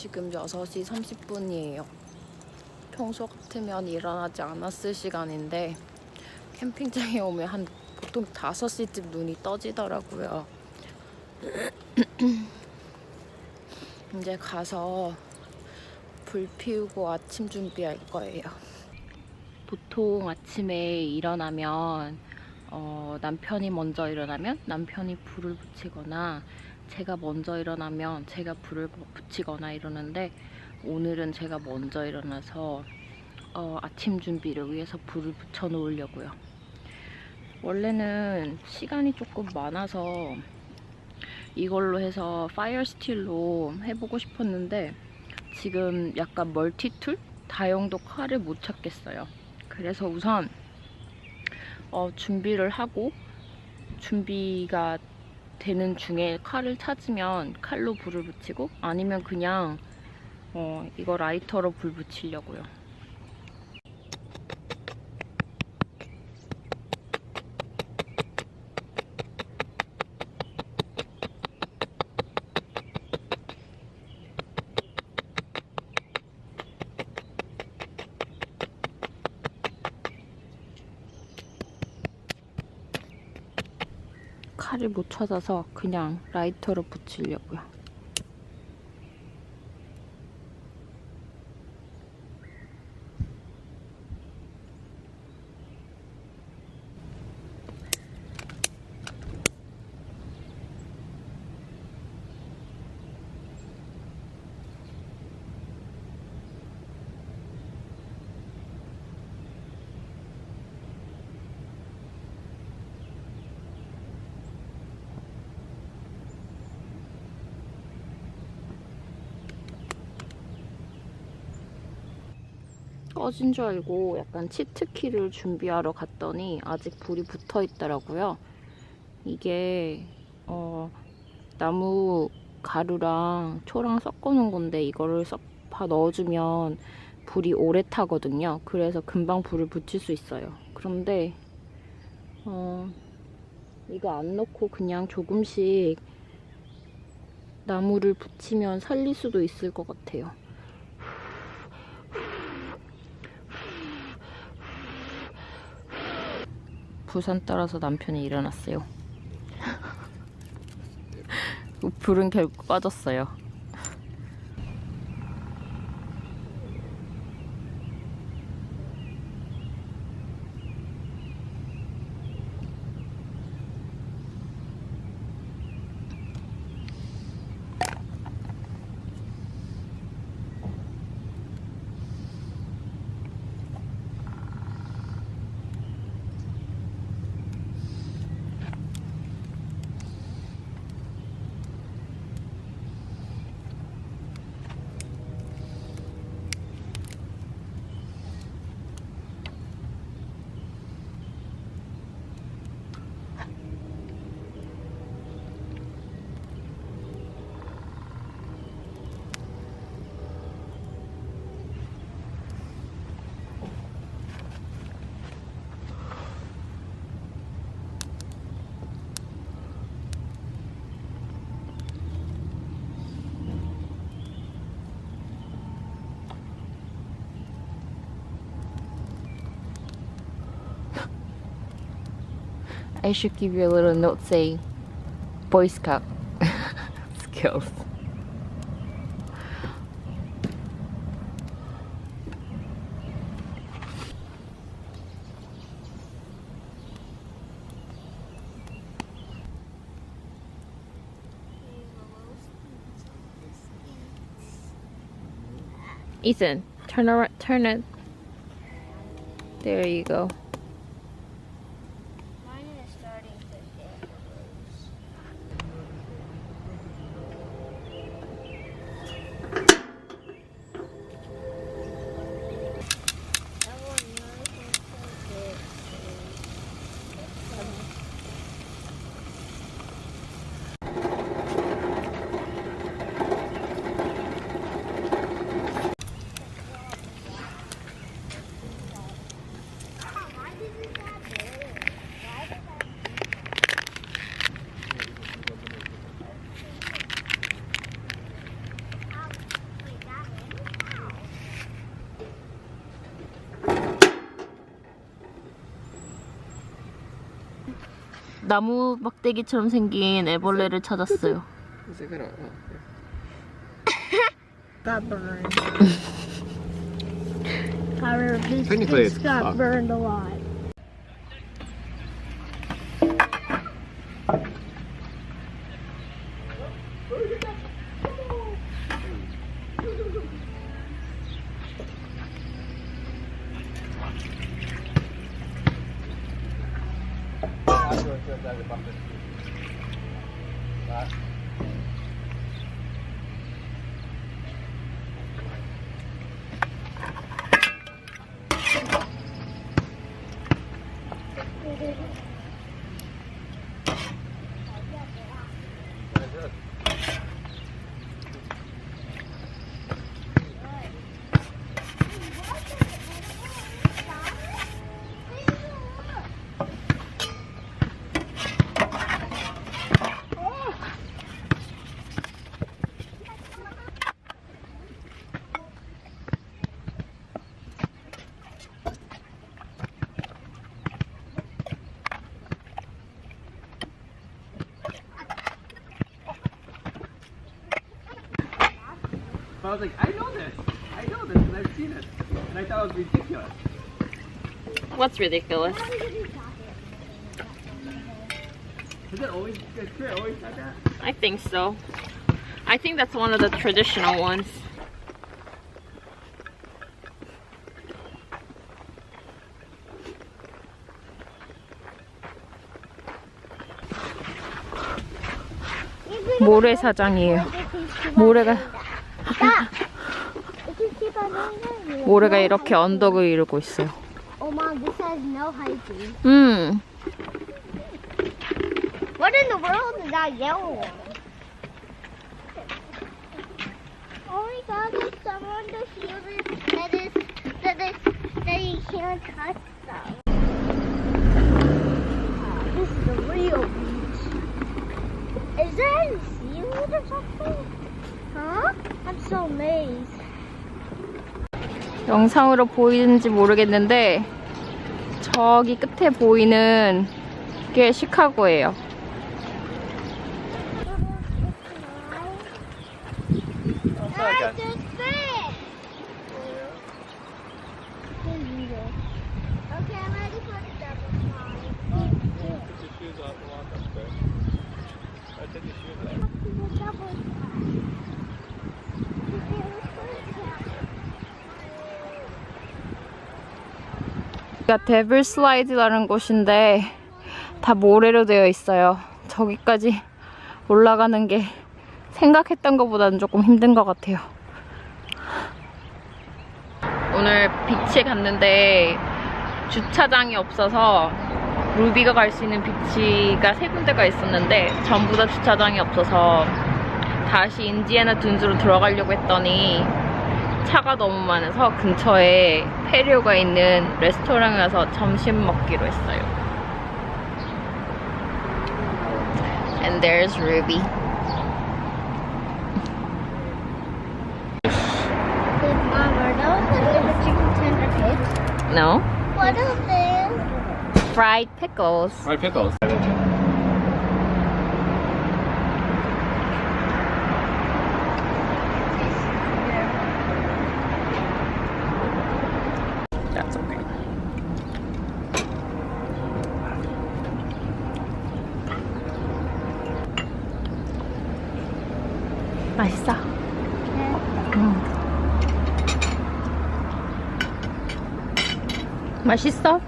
지금 6시 30분이에요. 평소 같으면 일어나지 않았을 시간인데 캠핑장에 오면 한 보통 5시쯤 눈이 떠지더라고요. 이제 가서 불 피우고 아침 준비할 거예요. 보통 아침에 일어나면 어, 남편이 먼저 일어나면 남편이 불을 붙이거나 제가 먼저 일어나면 제가 불을 붙이거나 이러는데 오늘은 제가 먼저 일어나서 어, 아침 준비를 위해서 불을 붙여 놓으려고요. 원래는 시간이 조금 많아서 이걸로 해서 파이어 스틸로 해보고 싶었는데 지금 약간 멀티툴? 다용도 칼을 못 찾겠어요. 그래서 우선 어, 준비를 하고 준비가 되는 중에 칼을 찾으면 칼로 불을 붙이고 아니면 그냥 어, 이거 라이터로 불 붙이려고요. 칼을 못 찾아서 그냥 라이터로 붙이려고요. 꺼진 줄 알고 약간 치트키를 준비하러 갔더니 아직 불이 붙어 있더라고요. 이게 어, 나무 가루랑 초랑 섞어 놓은 건데 이거를 섞어 넣어주면 불이 오래 타거든요. 그래서 금방 불을 붙일 수 있어요. 그런데 어, 이거 안 넣고 그냥 조금씩 나무를 붙이면 살릴 수도 있을 것 같아요. 부산 따라서 남편이 일어났어요. 불은 결국 꺼졌어요. I should give you a little note saying Boy Scout skills. Ethan, turn around, turn it. There you go. 나무 막대기처럼 생긴 애벌레를 찾았어요. Oh, Got burned. However, this Technically, it's got cooked. burned a Ah, eu vou. Tá? I was like, I know this. I know this, and I've seen it, and I thought it was ridiculous. What's ridiculous? Has it always? Has Spirit always said that? I think so. I think that's one of the traditional ones. 모래사장이에요. 모래가 모래가 이렇게 언덕을 이루고 있어요. Oh, mom, this has no hiking. 음, What in the world is that yellow one? Oh my god, there's someone to heal this that is that is that you can't touch them. This is the real beach. Is there any seaweed or something? I'm so amazed. 영상으로 보이는지 모르겠는데 저기 끝에 보이는 게 시카고예요. The double. 여기가 데블 슬라이드라는 곳인데 다 모래로 되어 있어요. 저기까지 올라가는 게 생각했던 것보다는 조금 힘든 것 같아요. 오늘 비치에 갔는데 주차장이 없어서 루비가 갈 수 있는 비치가 세 군데가 있었는데 전부 다 주차장이 없어서 다시 인디애나 둔즈로 들어가려고 했더니 차가 너무 많아서 근처에 페리오가 있는 레스토랑에 가서 점심 먹기로 했어요. And there's Ruby. No? What are they? Fried pickles. Fried pickles. 맛있어. 응. 맛있어?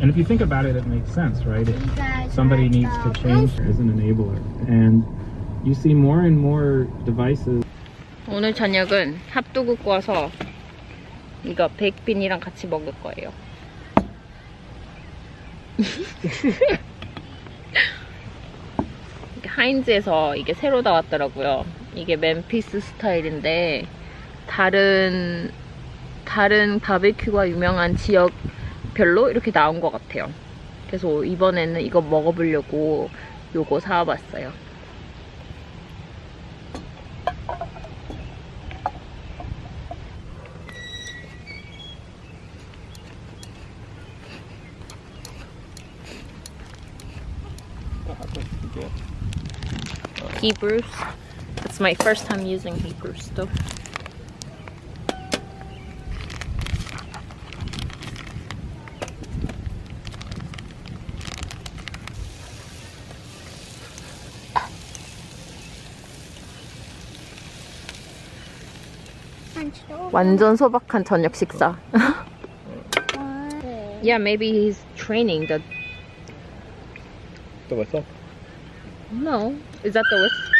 And if you think about it, it makes sense, right? If somebody needs to change as an enabler. And you see more and more devices 오늘 저녁은 핫도그 구워서 이거 베이크빈이랑 같이 먹을 거예요. 하인즈에서 이게 새로 나왔더라고요. 이게 맨피스 스타일인데 다른 다른 바베큐가 유명한 지역별로 이렇게 나온 것 같아요. 그래서 이번에는 이거 먹어보려고 요거 사와봤어요. Hebrews. It's my first time using Hebrews though. 완전 소박한 저녁 식사. yeah, maybe he's training the. The whistle? No, Is that the whisk?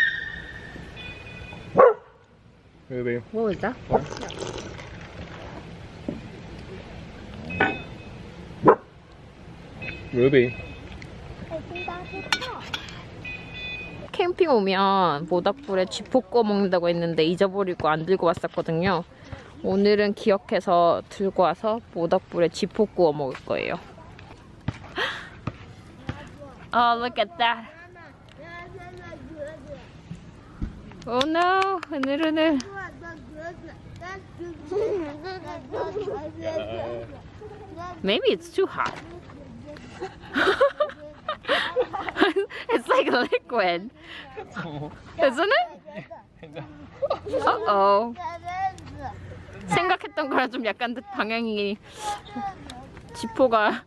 Ruby. What was that? A top. 캠핑 오면 모닥불에 쥐포 구워 먹는다고 했는데 잊어버리고 안 들고 왔었거든요. 오늘은 기억해서 들고 와서 모닥불에 쥐포 구워 먹을 거예요. Oh, look at that. Oh no, 흐늘흐늘. Maybe it's too hot. it's like liquid, isn't it? Uh-oh. 생각했던 거랑 좀 약간 방향이 지포가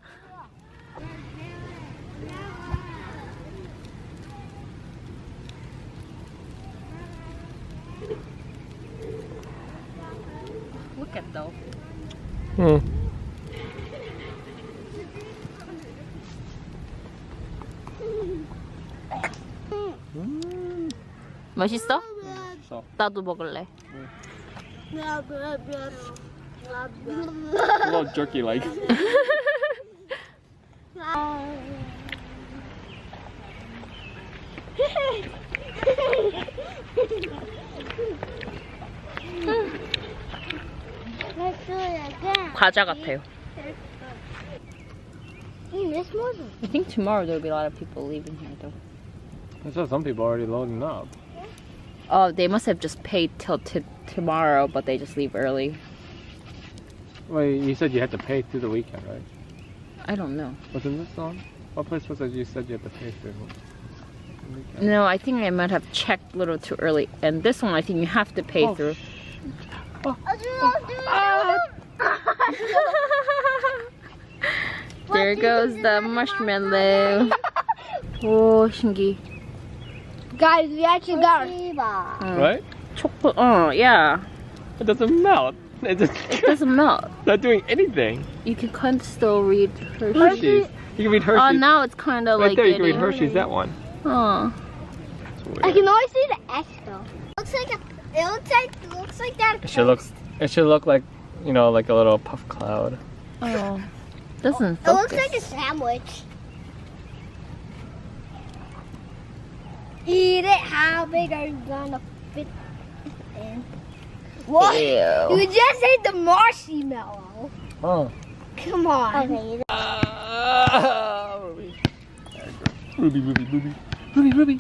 though. Hmm. 맛있어? 맛있어. 나도 먹을래. A little jerky like. 과자 같아요. Mm, this was I think tomorrow there'll be a lot of people leaving here though. I saw some people already loading up. Oh, they must have just paid till t- tomorrow, but they just leave early. Wait, you said you had to pay through the weekend, right? I don't know. Wasn't this one? What place was it you said you had to pay through? the weekend? No, I think I might have checked a little too early. And this one, I think you have to pay Oh, through. there goes the marshmallow. oh, Shingi. Guys, we actually got mm. right. Chocolate. Oh, yeah. It doesn't melt. It, it doesn't melt. Not doing anything. You can kind of still read Hershey's. Hershey's. You can read oh, Hershey's. Oh, now it's kind of right like there. You can read Hershey's. That one. Oh. I can always see the X. though. Looks like a, it looks like it looks like that. It should looks. It should look like you know, like a little puff cloud. Oh. Doesn't It looks like a sandwich. Eat it. How big are you gonna fit in? What? Ew. You just ate the marshmallow. Oh. Come on. Okay. Ruby. Ruby, Ruby, Ruby, Ruby, Ruby.